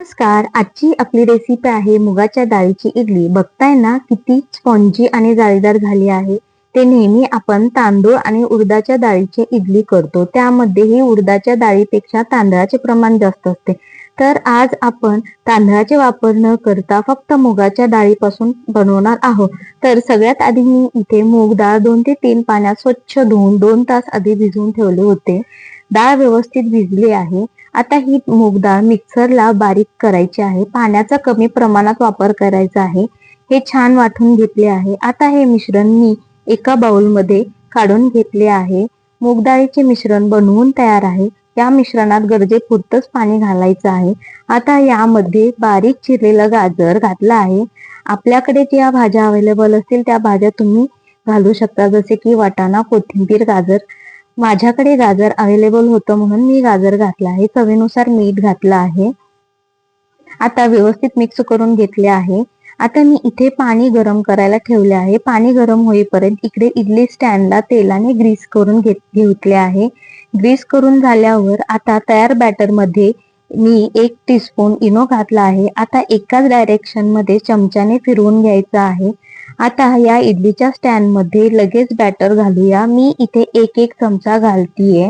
नमस्कार. आजची आपली रेसिपी आहे मुगाच्या डाळीची इडली. बघताय ना किती स्पॉन्जी आणि जाळीदार झाली आहे. ते नेहमी आपण तांदूळ आणि उडदाच्या डाळीची इडली करतो. त्यामध्ये ही उडदाच्या डाळीपेक्षा तांदळाचे प्रमाण जास्त असते. तर आज आपण तांदळाचे वापर न करता फक्त मुगाच्या डाळीपासून बनवणार आहोत. तर सगळ्यात आधी मी इथे मूग डाळ दोन ते तीन पाण्यात स्वच्छ धुवून दोन तास आधी भिजवून ठेवले होते. डाळ व्यवस्थित भिजली आहे. आता ही मूग डाळ मिक्सरला बारीक करायची आहे. पाण्याचा कमी प्रमाणात वापर करायचा आहे. हे छान वाटून घेतले आहे. आता हे मिश्रण मी एका बाउलमध्ये काढून घेतले आहे. मूग डाळीचे मिश्रण बनवून तयार आहे. या मिश्रणात गरजेपुरतच पाणी घालायचं आहे. आता यामध्ये बारीक चिरलेलं गाजर घातलं आहे. आपल्याकडे ज्या भाज्या अवेलेबल असतील त्या भाज्या तुम्ही घालू शकता. जसे की वाटाणा कोथिंबीर गाजर. माझ्याकडे गाजर अवेलेबल होतं म्हणून मी गाजर घातला आहे. चवीनुसार मीठ घातलं आहे. आता व्यवस्थित मिक्स करून घेतले आहे. आता मी इथे पाणी गरम करायला ठेवले आहे. पाणी गरम होईपर्यंत इकडे इडली स्टँडला तेलाने ग्रीस करून घेत घेतले आहे. ग्रीस करून झाल्यावर आता तयार बॅटरमध्ये मी एक टीस्पून इनो घातला आहे. आता एकाच डायरेक्शनमध्ये चमच्याने फिरवून घ्यायचं आहे. आता या इडलीच्या स्टँडमध्ये लगेच बॅटर घालूया. मी इथे एक एक चमचा घालतीये.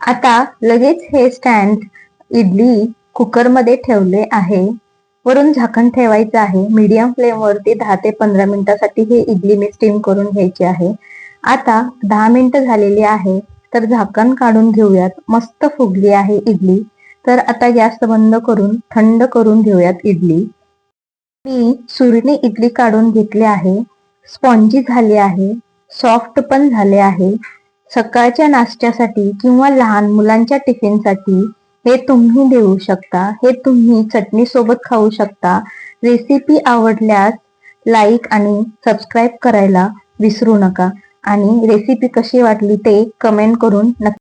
आता लगेच हे स्टँड इडली कुकरमध्ये ठेवले आहे. वरून झाकण ठेवायचं आहे. मीडियम फ्लेम वरती दहा ते पंधरा मिनिटासाठी हे इडली मी स्टीम करून घ्यायची आहे. आता दहा मिनिटं झालेली आहे तर झाकण काढून घेऊयात. मस्त फुगली आहे इडली. तर आता गॅस बंद करून थंड करून घेऊयात इडली. मी सुरीने इडली काढून घेतली आहे. स्पॉन्जी झाली आहे. सॉफ्ट पण झाले आहे. सकाळच्या नाश्त्यासाठी किंवा लहान मुलांच्या टिफिनसाठी हे तुम्ही देऊ शकता. हे तुम्ही चटणी सोबत खाऊ शकता. रेसिपी आवडल्यास लाईक आणि सबस्क्राईब करायला विसरू नका. आणि रेसिपी कशी वाटली ते कमेंट करून नक्की